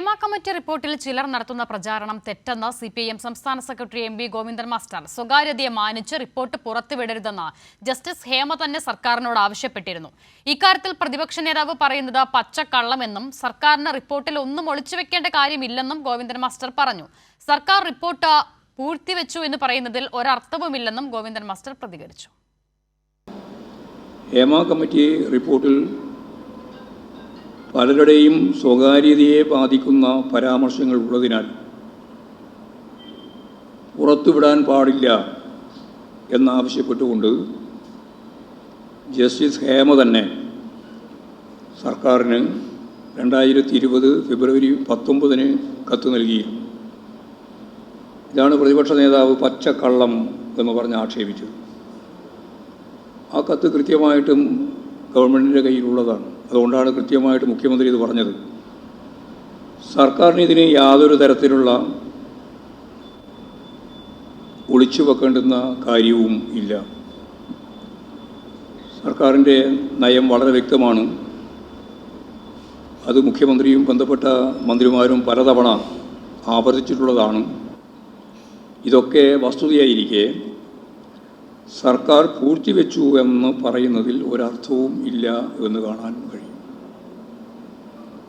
Hema committee റിപ്പോർട്ടിൽ ചിലർ നടത്തുന്ന പ്രചാരണം തെറ്റെന്ന് സി പി എം സംസ്ഥാന secretary M V Govindan master സ്വകാര്യതയെ മാനിച്ച് റിപ്പോർട്ട് പുറത്തുവിടരുതെന്ന് ജസ്റ്റിസ് ഹേമ തന്നെ സർക്കാരിനോട് ആവശ്യപ്പെട്ടിരുന്നു. ഇക്കാര്യത്തിൽ പ്രതിപക്ഷ നേതാവ് പറയുന്നത് പച്ചക്കള്ളമെന്നും സർക്കാരിന് റിപ്പോർട്ടിൽ ഒന്നും ഒളിച്ചുവെക്കേണ്ട കാര്യമില്ലെന്നും ഗോവിന്ദൻ മാസ്റ്റർ പറഞ്ഞു. സർക്കാർ റിപ്പോർട്ട് പൂഴ്ത്തിവെച്ചു എന്ന് പറയുന്നതിൽ ഒരർത്ഥവുമില്ലെന്നും ഗോവിന്ദൻ മാസ്റ്റർ പ്രതികരിച്ചു. ഹേമ കമ്മിറ്റി റിപ്പോർട്ടിൽ പലരുടെയും സ്വകാര്യതയെ ബാധിക്കുന്ന പരാമർശങ്ങൾ ഉള്ളതിനാൽ പുറത്തുവിടാൻ പാടില്ല എന്നാവശ്യപ്പെട്ടുകൊണ്ട് ജസ്റ്റിസ് ഹേമ തന്നെ സർക്കാരിന് രണ്ടായിരത്തി ഇരുപത് ഫെബ്രുവരി പത്തൊമ്പതിന് കത്ത് നൽകിയിരുന്നു ഇതാണ് പ്രതിപക്ഷ നേതാവ് പച്ചക്കള്ളം എന്ന് പറഞ്ഞ് ആക്ഷേപിച്ചത്. ആ കത്ത് കൃത്യമായിട്ടും ഗവൺമെന്റിന്റെ കയ്യിലുള്ളതാണ്. അതുകൊണ്ടാണ് കൃത്യമായിട്ട് മുഖ്യമന്ത്രി ഇത് പറഞ്ഞത്. സർക്കാരിന് ഇതിന് യാതൊരു തരത്തിലുള്ള ഒളിച്ചു വെക്കേണ്ടുന്ന കാര്യവും ഇല്ല. സർക്കാരിന്റെ നയം വളരെ വ്യക്തമാണ്. അത് മുഖ്യമന്ത്രിയും ബന്ധപ്പെട്ട മന്ത്രിമാരും പലതവണ ആവർത്തിച്ചിട്ടുള്ളതാണ്. ഇതൊക്കെ വസ്തുതയായിരിക്കെ സർക്കാർ പൂഴ്ത്തിവെച്ചു എന്ന് പറയുന്നതിൽ ഒരർത്ഥവും ഇല്ല എന്ന് കാണാൻ കഴിയും.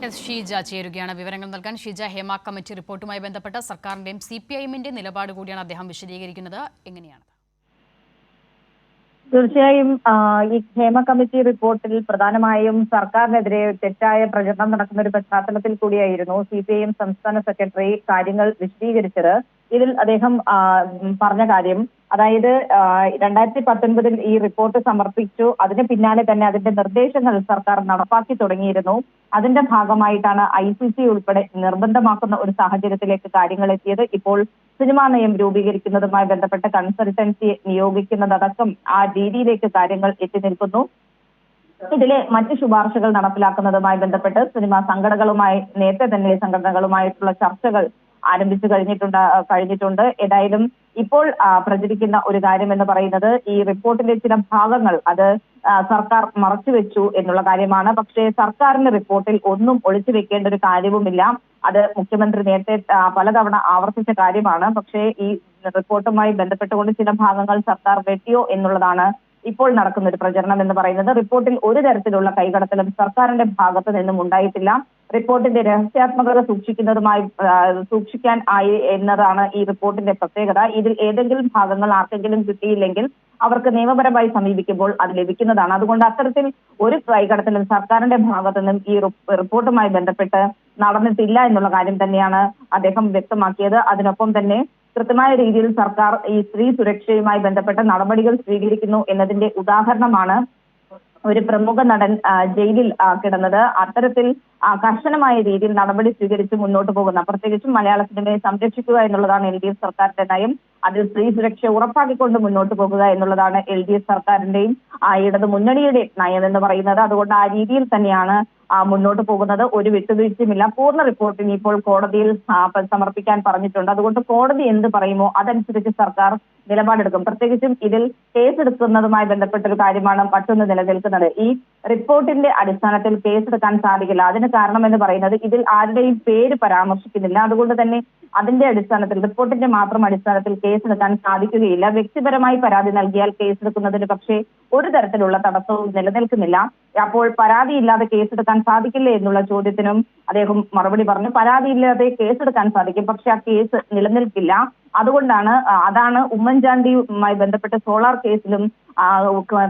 ഷീജ ചേരുകയാണ്. വിവരങ്ങൾ നൽകാൻ ഷീജ ഹേമ കമ്മിറ്റി റിപ്പോർട്ടുമായി ബന്ധപ്പെട്ട സർക്കാരിന്റെയും സി പി ഐഎമ്മിന്റെ നിലപാട് കൂടിയാണ് അദ്ദേഹം വിശദീകരിക്കുന്നത്. എങ്ങനെയാണ്? തീർച്ചയായും ഈ ക്ഷേമ കമ്മിറ്റി റിപ്പോർട്ടിൽ പ്രധാനമായും സർക്കാരിനെതിരെ തെറ്റായ പ്രചരണം നടക്കുന്ന ഒരു പശ്ചാത്തലത്തിൽ കൂടിയായിരുന്നു സി പി ഐ എം സംസ്ഥാന സെക്രട്ടറി കാര്യങ്ങൾ വിശദീകരിച്ചത്. ഇതിൽ അദ്ദേഹം പറഞ്ഞ കാര്യം അതായത് രണ്ടായിരത്തി പത്തൊൻപതിൽ ഈ റിപ്പോർട്ട് സമർപ്പിച്ചു. അതിന് പിന്നാലെ തന്നെ അതിന്റെ നിർദ്ദേശങ്ങൾ സർക്കാർ നടപ്പാക്കി തുടങ്ങിയിരുന്നു. അതിന്റെ ഭാഗമായിട്ടാണ് ഐ സി സി ഉൾപ്പെടെ നിർബന്ധമാക്കുന്ന ഒരു സാഹചര്യത്തിലേക്ക് കാര്യങ്ങൾ എത്തിയത്. ഇപ്പോൾ സിനിമാ നയം രൂപീകരിക്കുന്നതുമായി ബന്ധപ്പെട്ട കൺസൾട്ടൻസി നിയോഗിക്കുന്നതടക്കം ആ രീതിയിലേക്ക് കാര്യങ്ങൾ എത്തി നിൽക്കുന്നു. ഇതിലെ മറ്റ് ശുപാർശകൾ നടപ്പിലാക്കുന്നതുമായി ബന്ധപ്പെട്ട് സിനിമാ സംഘടനകളുമായി നേരത്തെ തന്നെ സംഘടനകളുമായിട്ടുള്ള ചർച്ചകൾ ആരംഭിച്ചു കഴിഞ്ഞിട്ടുണ്ട് കഴിഞ്ഞിട്ടുണ്ട്. ഏതായാലും ഇപ്പോൾ പ്രചരിക്കുന്ന ഒരു കാര്യം എന്ന് പറയുന്നത് ഈ റിപ്പോർട്ടിലെ ചില ഭാഗങ്ങൾ അത് സർക്കാർ മറച്ചുവെച്ചു എന്നുള്ള കാര്യമാണ്. പക്ഷേ സർക്കാരിന്റെ റിപ്പോർട്ടിൽ ഒന്നും ഒളിച്ചു വെക്കേണ്ട ഒരു കാര്യവുമില്ല. അത് മുഖ്യമന്ത്രി നേരത്തെ പലതവണ ആവർത്തിച്ച കാര്യമാണ്. പക്ഷേ ഈ റിപ്പോർട്ടുമായി ബന്ധപ്പെട്ടുകൊണ്ട് ചില ഭാഗങ്ങൾ സർക്കാർ വെട്ടിയോ എന്നുള്ളതാണ് ഇപ്പോൾ നടക്കുന്ന ഒരു പ്രചരണം എന്ന് പറയുന്നത് റിപ്പോർട്ടിൽ ഒരു തരത്തിലുള്ള കൈകടത്തലും സർക്കാരിന്റെ ഭാഗത്ത് നിന്നും ഉണ്ടായിട്ടില്ല. റിപ്പോർട്ടിന്റെ രഹസ്യാത്മകത സൂക്ഷിക്കുന്നതുമായി സൂക്ഷിക്കാൻ ആയി എന്നതാണ് ഈ റിപ്പോർട്ടിന്റെ പ്രത്യേകത. ഇതിൽ ഏതെങ്കിലും ഭാഗങ്ങൾ ആർക്കെങ്കിലും കിട്ടിയില്ലെങ്കിൽ അവർക്ക് നിയമപരമായി സമീപിക്കുമ്പോൾ അത് ലഭിക്കുന്നതാണ്. അതുകൊണ്ട് അത്തരത്തിൽ ഒരു കൈകടത്തലും സർക്കാരിന്റെ ഭാഗത്തു നിന്നും ഈ റിപ്പോർട്ടുമായി ബന്ധപ്പെട്ട് നടന്നിട്ടില്ല എന്നുള്ള കാര്യം തന്നെയാണ് അദ്ദേഹം വ്യക്തമാക്കിയത്. അതിനൊപ്പം തന്നെ കൃത്യമായ രീതിയിൽ സർക്കാർ ഈ സ്ത്രീ സുരക്ഷയുമായി ബന്ധപ്പെട്ട നടപടികൾ സ്വീകരിക്കുന്നു എന്നതിന്റെ ഉദാഹരണമാണ് ഒരു പ്രമുഖ നടൻ ജയിലിൽ കിടന്നത്. അത്തരത്തിൽ കർശനമായ രീതിയിൽ നടപടി സ്വീകരിച്ച് മുന്നോട്ട് പോകുന്ന പ്രത്യേകിച്ചും മലയാള സിനിമയെ സംരക്ഷിക്കുക എന്നുള്ളതാണ് എൽ ഡി എഫ് സർക്കാരിന്റെ നയം. അതിൽ സ്ത്രീ സുരക്ഷ ഉറപ്പാക്കിക്കൊണ്ട് മുന്നോട്ട് പോകുക എന്നുള്ളതാണ് എൽ ഡി എഫ് സർക്കാരിന്റെയും ആ, മുന്നണിയുടെയും മുന്നണിയുടെ നയം എന്ന് പറയുന്നത്. അതുകൊണ്ട് ആ രീതിയിൽ തന്നെയാണ് മുന്നോട്ട് പോകുന്നത് ഒരു വിട്ടുവീഴ്ചയുമില്ല. പൂർണ റിപ്പോർട്ട് ഇപ്പോൾ കോടതിയിൽ സമർപ്പിക്കാൻ പറഞ്ഞിട്ടുണ്ട്. അതുകൊണ്ട് കോടതി എന്ത് പറയുമോ അതനുസരിച്ച് സർക്കാർ നിലപാടെടുക്കും. പ്രത്യേകിച്ചും ഇതിൽ കേസെടുക്കുന്നതുമായി ബന്ധപ്പെട്ട ഒരു കാര്യമാണ് മറ്റൊന്ന് നിലനിൽക്കുന്നത്. ഈ റിപ്പോർട്ടിന്റെ അടിസ്ഥാനത്തിൽ കേസെടുക്കാൻ സാധിക്കില്ല. അതിന് കാരണം എന്ന് പറയുന്നത് ഇതിൽ ആരുടെയും പേര് പരാമർശിക്കുന്നില്ല. അതുകൊണ്ട് തന്നെ അതിന്റെ അടിസ്ഥാനത്തിൽ റിപ്പോർട്ടിന്റെ മാത്രം അടിസ്ഥാനത്തിൽ കേസെടുക്കാൻ സാധിക്കുകയില്ല. വ്യക്തിപരമായി പരാതി നൽകിയാൽ കേസെടുക്കുന്നതിന് പക്ഷേ ഒരു തരത്തിലുള്ള തടസ്സവും നിലനിൽക്കുന്നില്ല. അപ്പോൾ പരാതിയില്ലാതെ കേസെടുക്കാൻ സാധിക്കില്ലേ എന്നുള്ള ചോദ്യത്തിനും അദ്ദേഹം മറുപടി പറഞ്ഞു. പരാതിയില്ലാതെ കേസെടുക്കാൻ സാധിക്കും. പക്ഷെ ആ കേസ് നിലനിൽക്കില്ല. അതുകൊണ്ടാണ് അതാണ് ഉമ്മൻചാണ്ടിയുമായി ബന്ധപ്പെട്ട സോളാർ കേസിലും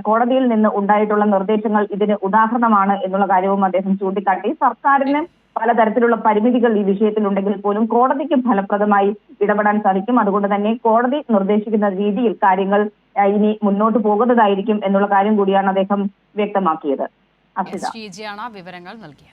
കോടതിയിൽ നിന്ന് ഉണ്ടായിട്ടുള്ള നിർദ്ദേശങ്ങൾ ഇതിന് ഉദാഹരണമാണ് എന്നുള്ള കാര്യവും അദ്ദേഹം ചൂണ്ടിക്കാട്ടി. സർക്കാരിന് പലതരത്തിലുള്ള പരിമിതികൾ ഈ വിഷയത്തിലുണ്ടെങ്കിൽ പോലും കോടതിക്ക് ഫലപ്രദമായി ഇടപെടാൻ സാധിക്കും. അതുകൊണ്ട് തന്നെ കോടതി നിർദ്ദേശിക്കുന്ന രീതിയിൽ കാര്യങ്ങൾ ഇനി മുന്നോട്ട് പോകുന്നതായിരിക്കും എന്നുള്ള കാര്യം കൂടിയാണ് അദ്ദേഹം വ്യക്തമാക്കിയത്. വിവരങ്ങൾ നൽകിയത്.